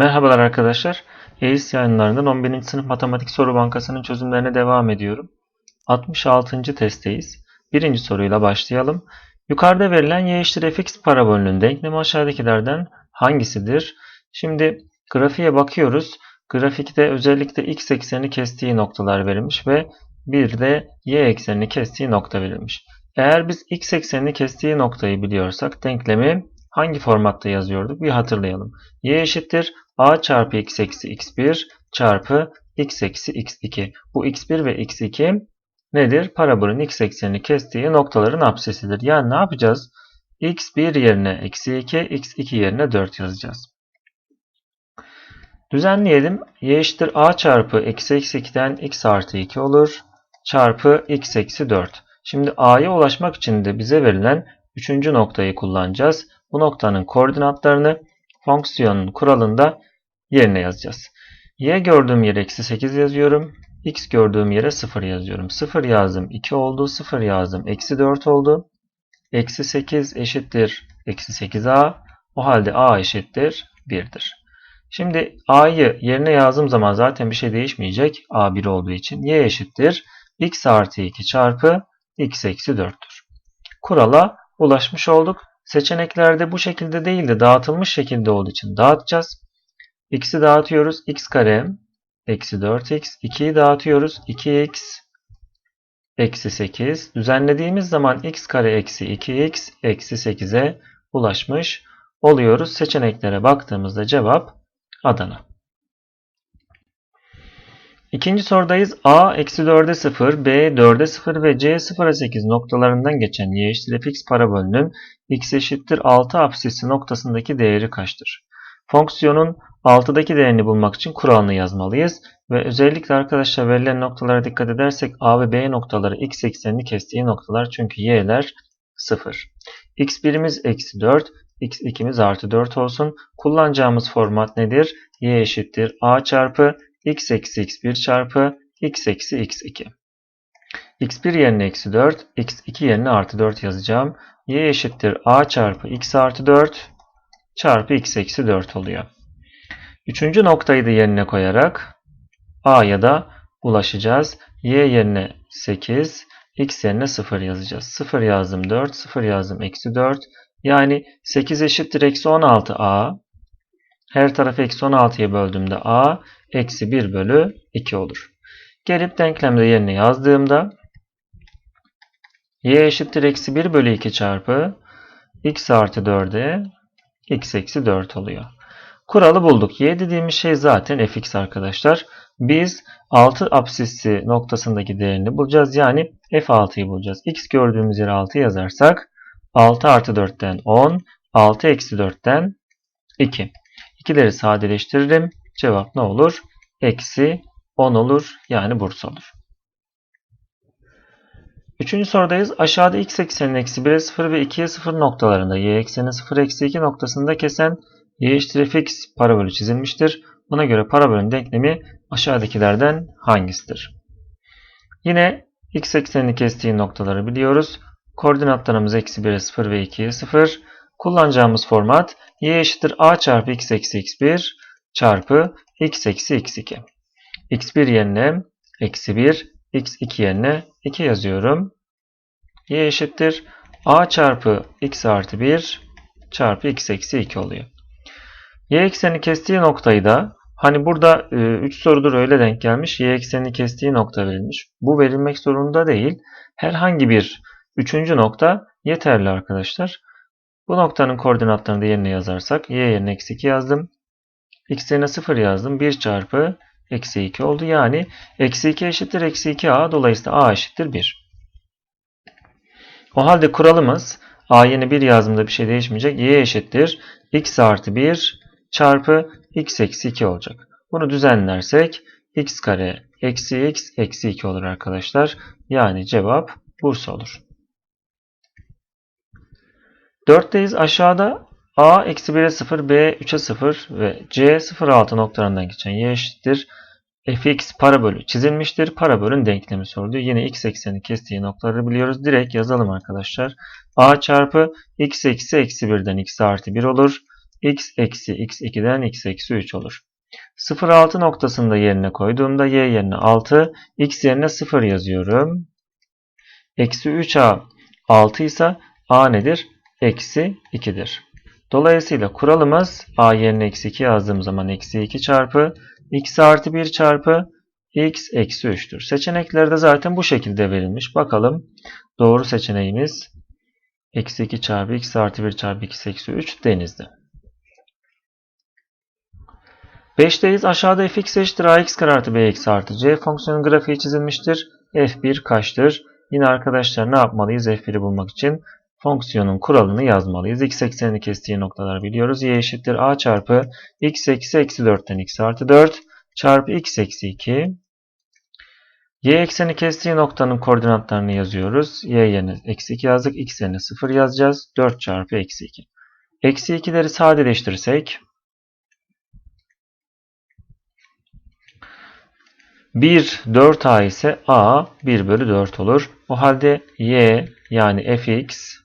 Merhabalar arkadaşlar. EİS yayınlarından 11. sınıf matematik soru bankasının çözümlerine devam ediyorum. 66. testteyiz. Birinci soruyla başlayalım. Yukarıda verilen y eşittir fx parabolünün denklemi aşağıdakilerden hangisidir? Şimdi grafiğe bakıyoruz. Grafikte özellikle x eksenini kestiği noktalar verilmiş ve bir de y eksenini kestiği nokta verilmiş. Eğer biz x eksenini kestiği noktayı biliyorsak denklemi hangi formatta yazıyorduk bir hatırlayalım. y eşittir a çarpı x eksi x1 çarpı x eksi x2. Bu x1 ve x2 nedir? Parabolün x eksenini kestiği noktaların absesidir. Yani ne yapacağız? x1 yerine eksi 2, x2 yerine 4 yazacağız. Düzenleyelim. y eşittir a çarpı eksi eksi 2'den x artı 2 olur. Çarpı x eksi 4. Şimdi a'ya ulaşmak için de bize verilen üçüncü noktayı kullanacağız. Bu noktanın koordinatlarını fonksiyonun kuralında yerine yazacağız. y gördüğüm yere eksi 8 yazıyorum. x gördüğüm yere 0 yazıyorum. 0 yazdım 2 oldu. 0 yazdım eksi 4 oldu. Eksi 8 eşittir eksi 8a. O halde a eşittir 1'dir. Şimdi a'yı yerine yazdığım zaman zaten bir şey değişmeyecek. a 1 olduğu için. y eşittir x artı 2 çarpı x eksi 4'tür. Kurala ulaşmış olduk. Seçeneklerde bu şekilde değil de dağıtılmış şekilde olduğu için dağıtacağız. x'i dağıtıyoruz. x kare eksi 4x. 2'yi dağıtıyoruz. 2x eksi 8. Düzenlediğimiz zaman x kare eksi 2x eksi 8'e ulaşmış oluyoruz. Seçeneklere baktığımızda cevap Adana. İkinci sorudayız. A eksi 4'e 0, B 4'e 0 ve C 0'a 8 noktalarından geçen y eşittir fx parabolünün x eşittir 6 apsisi noktasındaki değeri kaçtır? Fonksiyonun 6'daki değerini bulmak için kuralını yazmalıyız. Ve özellikle arkadaşlar verilen noktalara dikkat edersek A ve B noktaları x eksenini kestiği noktalar çünkü y'ler 0. x1'imiz eksi 4, x2'miz artı 4 olsun. Kullanacağımız format nedir? y eşittir a çarpı x eksi x1 çarpı x eksi x2. x1 yerine eksi 4, x2 yerine artı 4 yazacağım. y eşittir a çarpı x artı 4 çarpı x eksi 4 oluyor. Üçüncü noktayı da yerine koyarak a'ya da ulaşacağız. y yerine 8, x yerine 0 yazacağız. 0 yazdım 4, 0 yazdım eksi 4. Yani 8 eşittir eksi 16a. Her tarafı eksi 16'ya böldüğümde a eksi 1 bölü 2 olur. Gelip denklemde yerine yazdığımda y eşittir eksi 1 bölü 2 çarpı x artı 4'e x eksi 4 oluyor. Kuralı bulduk. Y dediğimiz şey zaten fx arkadaşlar. Biz 6 apsisi noktasındaki değerini bulacağız. Yani f6'yı bulacağız. x gördüğümüz yere 6 yazarsak 6 artı 4'ten 10, 6 eksi 4'ten 2. İkileri sadeleştiririm. Cevap ne olur? Eksi 10 olur. Yani Bursa olur. Üçüncü sorudayız. Aşağıda x ekseninin eksi 1'e 0 ve 2'ye 0 noktalarında y ekseninin 0 eksi 2 noktasında kesen y eşittir fx parabolü çizilmiştir. Buna göre parabolün denklemi aşağıdakilerden hangisidir? Yine x eksenini kestiği noktaları biliyoruz. Koordinatlarımız eksi 1'e 0 ve 2'ye 0. Kullanacağımız format y eşittir a çarpı x eksi x1 çarpı x eksi x2. x1 yerine eksi 1, x2 yerine 2 yazıyorum. y eşittir a çarpı x artı 1 çarpı x eksi 2 oluyor. y ekseni kestiği noktayı da hani burada 3 e, sorudur öyle denk gelmiş. y eksenini kestiği nokta verilmiş. Bu verilmek zorunda değil. Herhangi bir üçüncü nokta yeterli arkadaşlar. Bu noktanın koordinatlarını da yerine yazarsak y yerine eksi 2 yazdım. X yerine 0 yazdım. 1 çarpı eksi 2 oldu. Yani eksi 2 eşittir eksi 2a. Dolayısıyla a eşittir 1. O halde kuralımız a yerine 1 yazdığımda bir şey değişmeyecek. y eşittir x artı 1 çarpı x eksi 2 olacak. Bunu düzenlersek x kare eksi x eksi 2 olur arkadaşlar. Yani cevap Bursa olur. 4'teyiz. Aşağıda a eksi 1'e 0, b 3'e 0 ve c 0 6 noktalarından geçen y eşittir. fx parabolü çizilmiştir. Parabolün denklemi sordu. Yine x ekseni kestiği noktaları biliyoruz. Direkt yazalım arkadaşlar. a çarpı x eksi eksi 1'den x artı 1 olur. x eksi x2'den x eksi 3 olur. 0,6 noktasında yerine koyduğumda y yerine 6, x yerine 0 yazıyorum. Eksi 3a 6 ise a nedir? Eksi 2'dir. Dolayısıyla kuralımız a yerine eksi 2 yazdığım zaman eksi 2 çarpı x artı 1 çarpı x eksi 3'tür. Seçenekler de zaten bu şekilde verilmiş. Bakalım doğru seçeneğimiz eksi 2 çarpı x artı 1 çarpı x eksi 3 denizde. 5'teyiz. Aşağıda fx eşittir ax kare artı b eksi artı c fonksiyonun grafiği çizilmiştir. f1 kaçtır? Yine arkadaşlar ne yapmalıyız f1'i bulmak için? Fonksiyonun kuralını yazmalıyız. x eksenini kestiği noktalar biliyoruz. y eşittir a çarpı x eksi eksi 4'ten x artı 4 çarpı x eksi 2. Y ekseni kestiği noktanın koordinatlarını yazıyoruz. Y yerine eksi 2 yazdık. X yerine 0 yazacağız. 4 çarpı eksi 2. Eksi 2'leri sadeleştirirsek 1 4a ise a 1 bölü 4 olur. O halde y yani fx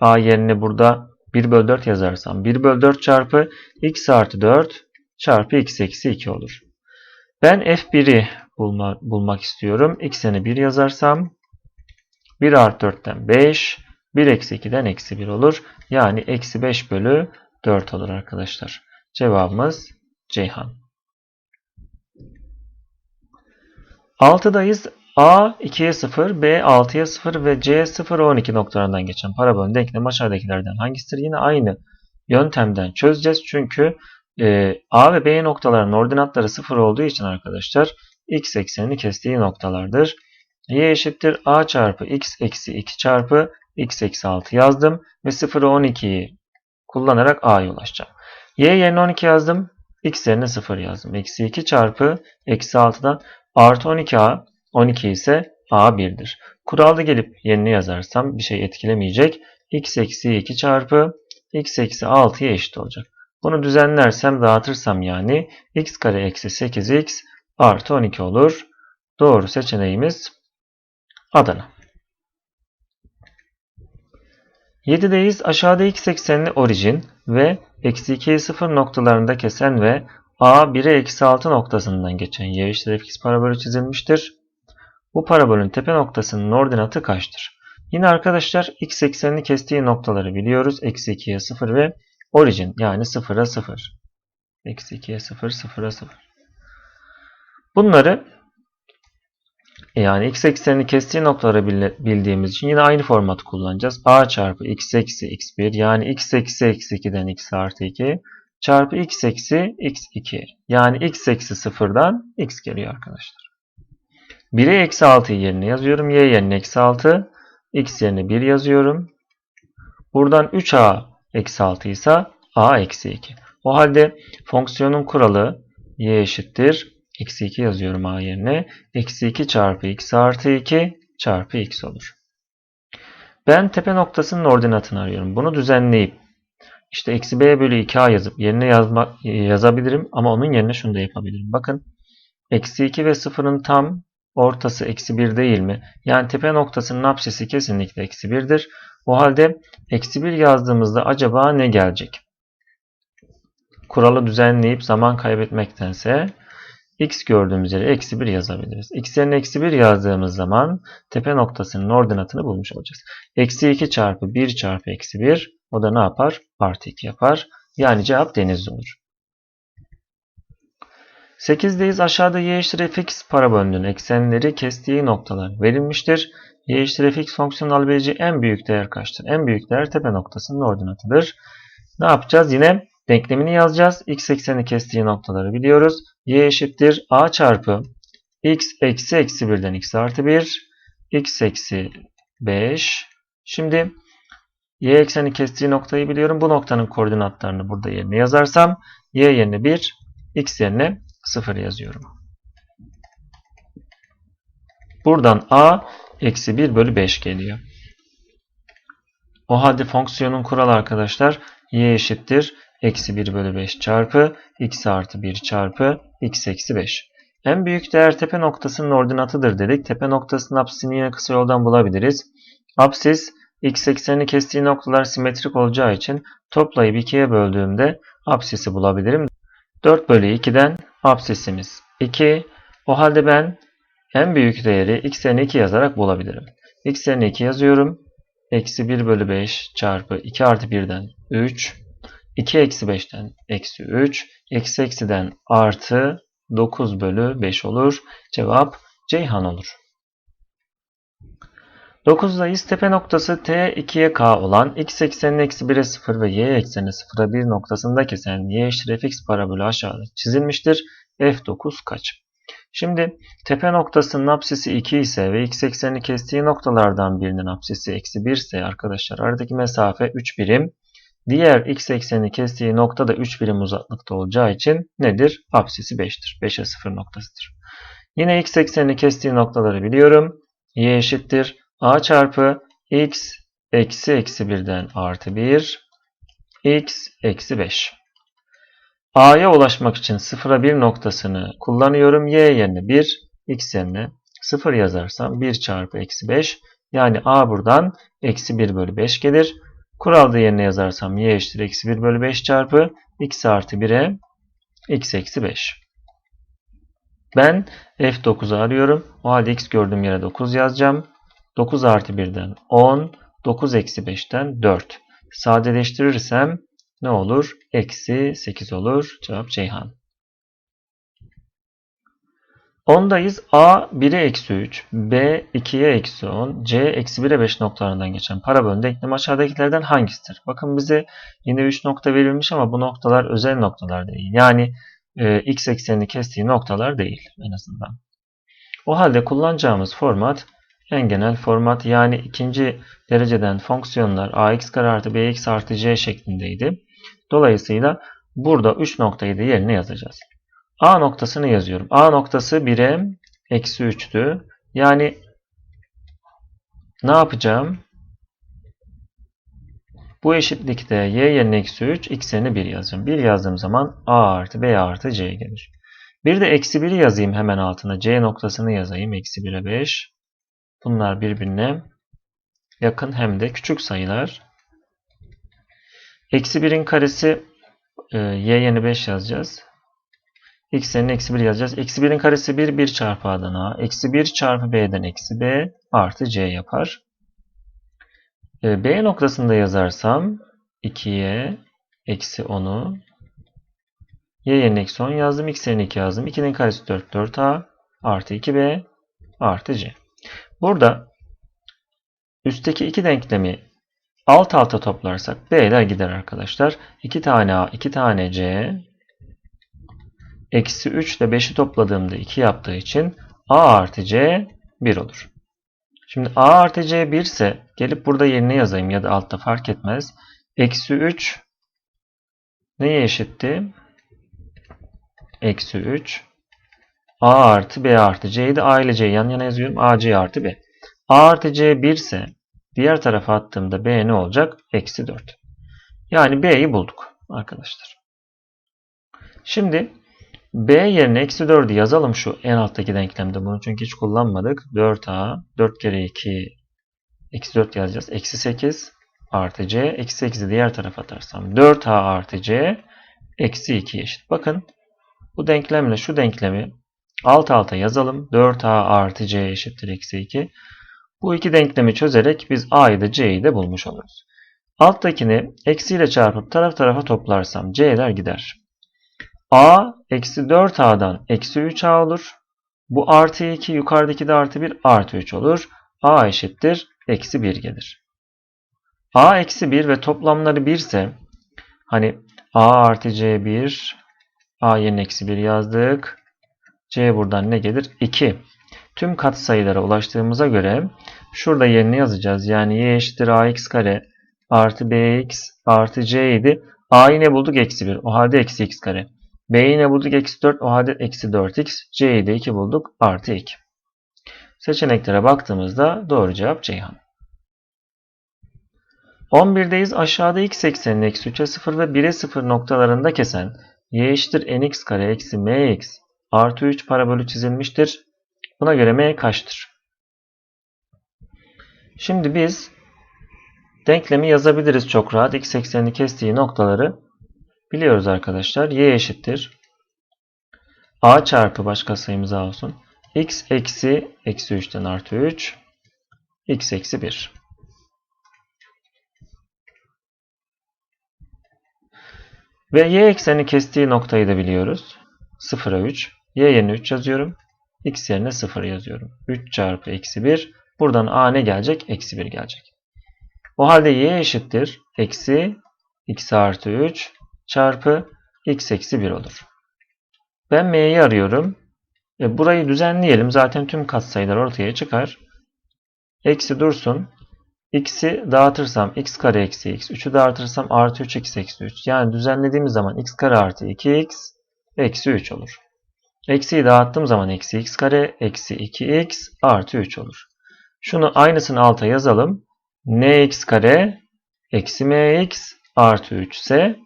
a yerine burada 1 bölü 4 yazarsam 1 bölü 4 çarpı x artı 4 çarpı x eksi 2 olur. Ben f1'i bulma, bulmak istiyorum. x'ini 1 yazarsam 1 artı 4'ten 5 1 eksi 2'den eksi 1 olur. Yani eksi 5 bölü 4 olur arkadaşlar. Cevabımız Ceyhan. 6'dayız. A 2'ye 0, B 6'ya 0 ve C 0 12 noktalarından geçen parabolün denklemi aşağıdakilerden hangisidir? Yine aynı yöntemden çözeceğiz. Çünkü e, A ve B noktaların ordinatları 0 olduğu için arkadaşlar x eksenini kestiği noktalardır. Y eşittir A çarpı x eksi 2 çarpı x eksi 6 yazdım ve 0'ı 12'yi kullanarak A'ya ulaşacağım. Y yerine 12 yazdım. X yerine 0 yazdım. Eksi 2 çarpı eksi 6'dan Artı 12a 12 ise a 1'dir. Kuralda gelip yerini yazarsam bir şey etkilemeyecek. x eksi 2 çarpı x eksi 6'ya eşit olacak. Bunu düzenlersem dağıtırsam yani x kare eksi 8x artı 12 olur. Doğru seçeneğimiz Adana. 7'deyiz. Aşağıda x eksenli orijin ve eksi 2'ye 0 noktalarında kesen ve A 1'e eksi 6 noktasından geçen y eşittir fx parabolü çizilmiştir. Bu parabolün tepe noktasının ordinatı kaçtır? Yine arkadaşlar x eksenini kestiği noktaları biliyoruz. Eksi 2'ye 0 ve orijin yani 0'a 0. Eksi 2'ye 0, 0'a 0. Bunları yani x eksenini kestiği noktaları bildiğimiz için yine aynı formatı kullanacağız. a çarpı x eksi x1 yani x eksi eksi 2'den x artı 2 çarpı x eksi x2. Yani x eksi 0'dan x geliyor arkadaşlar. 1'e eksi 6'yı yerine yazıyorum. Y yerine eksi 6. X yerine 1 yazıyorum. Buradan 3a eksi 6 ise a eksi 2. O halde fonksiyonun kuralı y eşittir. Eksi 2 yazıyorum a yerine. Eksi 2 çarpı x artı 2 çarpı x olur. Ben tepe noktasının ordinatını arıyorum. Bunu düzenleyip işte eksi b bölü 2a yazıp yerine yazma, yazabilirim ama onun yerine şunu da yapabilirim. Bakın eksi 2 ve 0'ın tam ortası eksi 1 değil mi? Yani tepe noktasının apsisi kesinlikle eksi 1'dir. O halde eksi 1 yazdığımızda acaba ne gelecek? Kuralı düzenleyip zaman kaybetmektense x gördüğümüz yere eksi 1 yazabiliriz. x eksi 1 yazdığımız zaman tepe noktasının ordinatını bulmuş olacağız. Eksi 2 çarpı 1 çarpı eksi 1 o da ne yapar? Artı 2 yapar. Yani cevap denizli olur. 8'deyiz. Aşağıda y eşittir fx parabolünün eksenleri kestiği noktalar verilmiştir. y eşittir fx fonksiyonu alabileceği en büyük değer kaçtır? En büyük değer tepe noktasının ordinatıdır. Ne yapacağız? Yine denklemini yazacağız. x ekseni kestiği noktaları biliyoruz. y eşittir a çarpı x eksi eksi 1'den x artı 1 x eksi 5 Şimdi y ekseni kestiği noktayı biliyorum. Bu noktanın koordinatlarını burada yerine yazarsam y yerine 1, x yerine 0 yazıyorum. Buradan a eksi 1 bölü 5 geliyor. O halde fonksiyonun kuralı arkadaşlar y eşittir eksi 1 bölü 5 çarpı x artı 1 çarpı x eksi 5. En büyük değer tepe noktasının ordinatıdır dedik. Tepe noktasının apsisini yine kısa yoldan bulabiliriz. Apsis x eksenini kestiği noktalar simetrik olacağı için toplayıp 2'ye böldüğümde absisi bulabilirim. 4 bölü 2'den absisimiz 2. O halde ben en büyük değeri x'e 2 yazarak bulabilirim. x'e 2 yazıyorum. Eksi 1 bölü 5 çarpı 2 artı 1'den 3. 2 eksi 5'ten eksi 3. Eksi eksiden artı 9 bölü 5 olur. Cevap Ceyhan olur. 9'dayız. Tepe noktası T 2'ye K olan x ekseninin eksi 1'e 0 ve y ekseni 0'a 1 noktasında kesen y eşittir fx parabolü aşağıda çizilmiştir. F9 kaç? Şimdi tepe noktasının apsisi 2 ise ve x eksenini kestiği noktalardan birinin apsisi eksi 1 ise arkadaşlar aradaki mesafe 3 birim. Diğer x eksenini kestiği nokta da 3 birim uzaklıkta olacağı için nedir? Apsisi 5'tir. 5'e 0 noktasıdır. Yine x eksenini kestiği noktaları biliyorum. y eşittir a çarpı x eksi eksi 1'den artı 1 x eksi 5. A'ya ulaşmak için 0'a 1 noktasını kullanıyorum. Y yerine 1, x yerine 0 yazarsam 1 çarpı eksi 5. Yani A buradan eksi 1 bölü 5 gelir. Kuralda yerine yazarsam y eşittir eksi 1 bölü 5 çarpı x artı 1'e x eksi 5. Ben f9'u arıyorum. O halde x gördüğüm yere 9 yazacağım. 9 artı 1'den 10, 9 eksi 5'ten 4. Sadeleştirirsem ne olur? Eksi 8 olur. Cevap Ceyhan. 10'dayız. A 1'e eksi 3, B 2'ye eksi 10, C eksi 1'e 5 noktalarından geçen parabolün denklemi aşağıdakilerden hangisidir? Bakın bize yine 3 nokta verilmiş ama bu noktalar özel noktalar değil. Yani e, x eksenini kestiği noktalar değil en azından. O halde kullanacağımız format en genel format yani ikinci dereceden fonksiyonlar ax kare artı bx artı c şeklindeydi. Dolayısıyla burada 3 noktayı da yerine yazacağız. A noktasını yazıyorum. A noktası 1'e eksi 3'tü. Yani ne yapacağım? Bu eşitlikte y yerine eksi 3, x yerine 1 yazacağım. 1 yazdığım zaman a artı b artı c gelir. Bir de eksi 1'i yazayım hemen altına. c noktasını yazayım. Eksi 1'e 5. Bunlar birbirine yakın hem de küçük sayılar. Eksi 1'in karesi e, y yerine 5 yazacağız. x eksi 1 yazacağız. Eksi 1'in karesi 1, 1 çarpı a'dan a. Eksi 1 çarpı b'den eksi b artı c yapar. E, b noktasında yazarsam 2y eksi 10'u y yerine eksi 10 yazdım. x yerine 2 yazdım. 2'nin karesi 4, 4a artı 2b artı c. Burada üstteki iki denklemi alt alta toplarsak b'ler gider arkadaşlar. 2 tane a, 2 tane c eksi 3 ile 5'i topladığımda 2 yaptığı için a artı c 1 olur. Şimdi a artı c 1 ise gelip burada yerine yazayım ya da altta fark etmez. Eksi 3 neye eşitti? Eksi 3 a artı b artı c'yi de a ile c yan yana yazıyorum. a c artı b. a artı c 1 ise diğer tarafa attığımda b ne olacak? Eksi 4. Yani b'yi bulduk arkadaşlar. Şimdi b yerine eksi 4'ü yazalım şu en alttaki denklemde. Bunu çünkü hiç kullanmadık. 4a 4 kere 2 eksi 4 yazacağız. Eksi 8 artı c. Eksi 8'i diğer tarafa atarsam 4a artı c eksi 2 eşit. Bakın bu denklemle şu denklemi alt alta yazalım. 4a artı c eşittir eksi 2. Bu iki denklemi çözerek biz a'yı da c'yi de bulmuş oluruz. Alttakini eksiyle çarpıp taraf tarafa toplarsam c'ler gider. a eksi 4a'dan eksi 3a olur. Bu artı 2 yukarıdaki de artı 1 artı 3 olur. a eşittir eksi 1 gelir. a eksi 1 ve toplamları 1 ise hani a artı c 1 a yerine eksi 1 yazdık. C buradan ne gelir? 2. Tüm katsayılara ulaştığımıza göre şurada yerini yazacağız. Yani y eşittir ax kare artı bx artı c idi. a'yı ne bulduk? Eksi 1. O halde eksi x kare. b'yi ne bulduk? Eksi 4. O halde eksi 4x. c'yi de 2 bulduk. Artı 2. Seçeneklere baktığımızda doğru cevap Ceyhan. 11'deyiz. Aşağıda x eksenini eksi 3'e 0 ve 1'e 0 noktalarında kesen y eşittir nx kare eksi mx artı 3 parabolü çizilmiştir. Buna göre m kaçtır? Şimdi biz denklemi yazabiliriz çok rahat. X eksenini kestiği noktaları biliyoruz arkadaşlar. Y eşittir. A çarpı başka sayımız A olsun. X eksi eksi 3'ten artı 3. X eksi 1. Ve y ekseni kestiği noktayı da biliyoruz. 0'a 3. Y yerine 3 yazıyorum. X yerine 0 yazıyorum. 3 çarpı eksi 1. Buradan A ne gelecek? Eksi 1 gelecek. O halde y eşittir. Eksi x artı 3 çarpı x eksi 1 olur. Ben m'yi arıyorum. E, burayı düzenleyelim. Zaten tüm katsayılar ortaya çıkar. Eksi dursun. x'i dağıtırsam x kare eksi x. 3'ü dağıtırsam artı 3x eksi 3. Yani düzenlediğimiz zaman x kare artı 2x eksi 3 olur. Eksiyi dağıttığım zaman eksi x kare eksi 2x artı 3 olur. Şunu aynısını alta yazalım. nx kare eksi mx artı 3 ise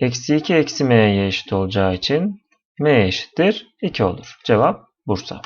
eksi 2 eksi m'ye eşit olacağı için m eşittir 2 olur. Cevap Bursa.